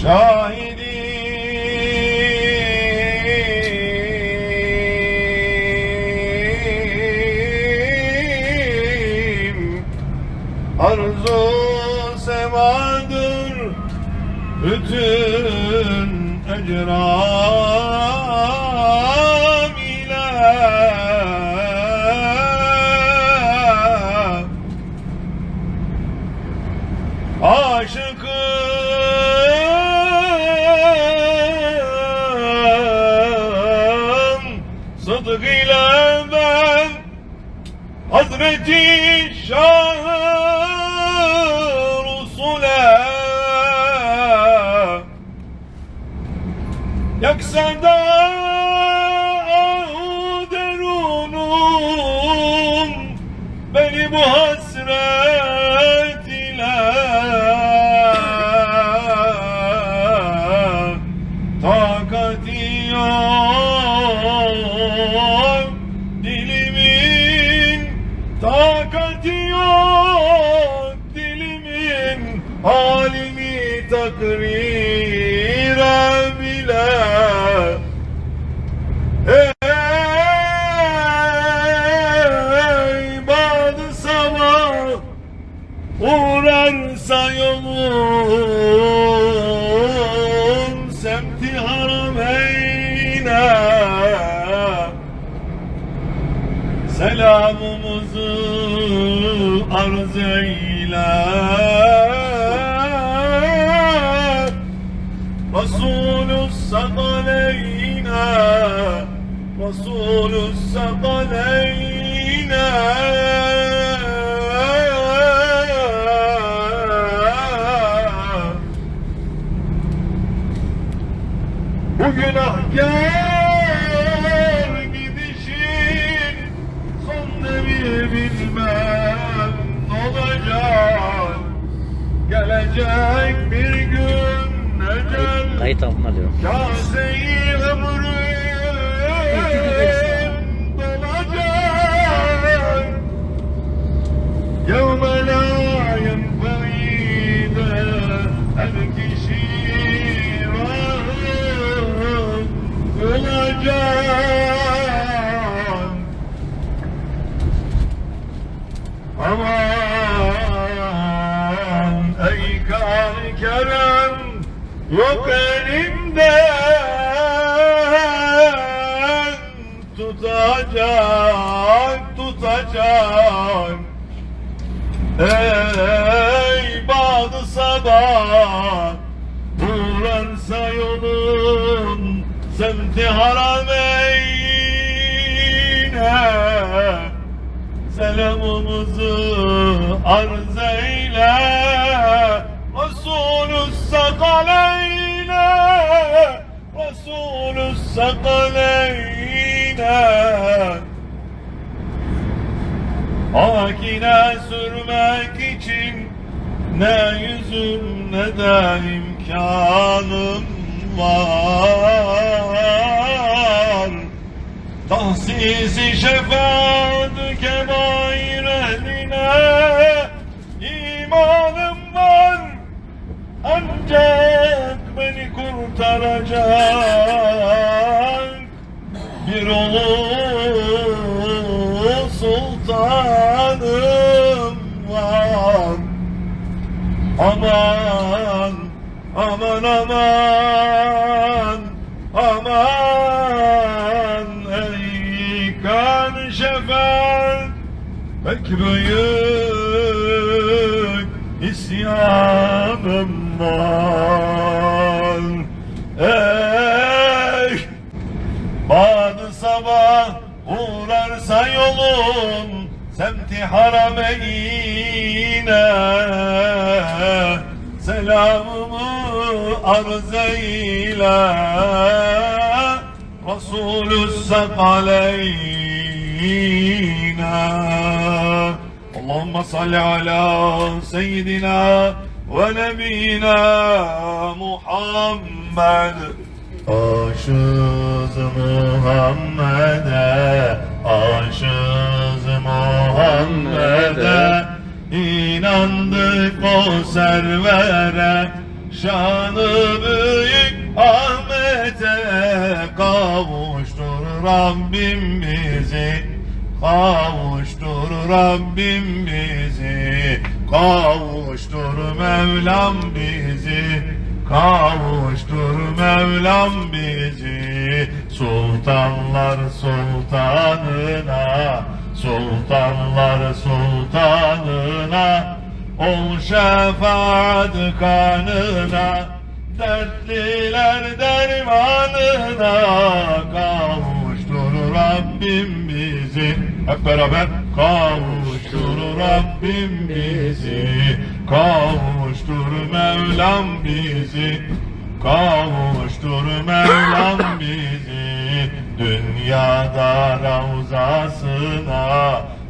Şahidim. Arzu semadır Bütün ecram Hazreti Şah Resul'e Yaksa Takrire bile Ey badı sabah Uğrarsa yolun Semti harameyne Selamımızı arz eyle Resulü sakaleyne Bu günahkar gidişin. Son demir bilmem ne olacak. Gelecek bir gün ecel Kayıt altına alıyorum. Kase-i ömrün Aman ey kan kerem yok elimden tutacak tutacak Ey bağdı sabah Uğrarsa yolun semti harameyne Selamımızı arz Sakaleyne Akine sürmek için ne yüzüm ne de imkanım var. Tahsisi şefaat kebair ehline imanım var. Ancak beni kurtaracak oğul sultanım var. Aman, aman, aman, aman Ey kan şefaat pek büyük isyanım var. Ey Badı sabah uğrarsa yolun semti harameyne Selamımı arz eyle. Resulü Allahümme salli ala seyyidina ve nebiyina Muhammed. Aşız Muhammed'e Aşız Muhammed'e. İnandık o servere Şanı büyük Ahmet'e. Kavuştur Rabbim bizi Kavuştur Rabbim bizi. Kavuştur Mevlam bizi Kavuştur Mevlam bizi Sultanlar sultanına Sultanlar sultanına Ol şefaat kanına Dertliler dermanına Kavuştur Rabbim bizi. Hep beraber Kavuştur Rabbim bizi Kavuştur Mevlam bizi Kavuştur Mevlam bizi Dünyada ravzasına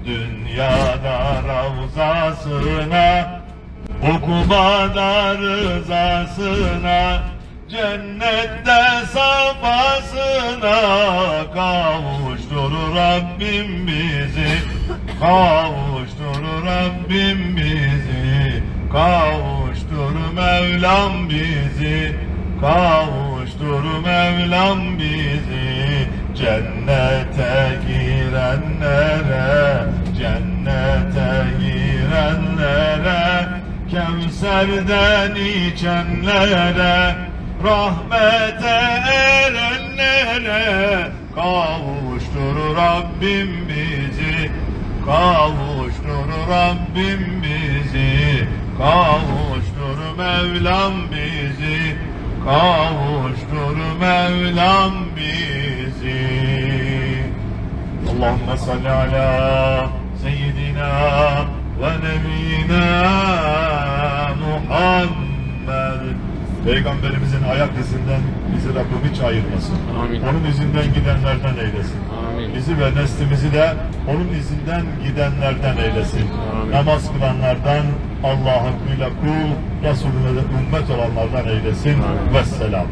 Dünyada ravzasına Ukubada rızasına Cennette safasına Kavuştur Rabbim bizi Kavuştur Rabbim bizi Kavuştur Mevlam bizi Kavuştur Mevlam bizi Cennete girenlere Cennete girenlere Kevser'den içenlere Rahmete erenlere. Kavuştur Rabbim bizi Kavuştur Rabbim bizi Kavuştur Mevlam bizi Kavuştur Mevlam bizi Allahümme salli ala seyyidina ve nebiyina Muhammed Peygamberimizin ayak izinden bizi Rabbim hiç ayırmasın. Amin. Onun izinden gidenlerden eylesin. Amin. Bizi ve neslimizi de onun izinden gidenlerden eylesin. Amin. Namaz kılanlardan, Allah hakkıyla kul, Resulüne de ümmet olanlardan eylesin. Amin. Vesselam.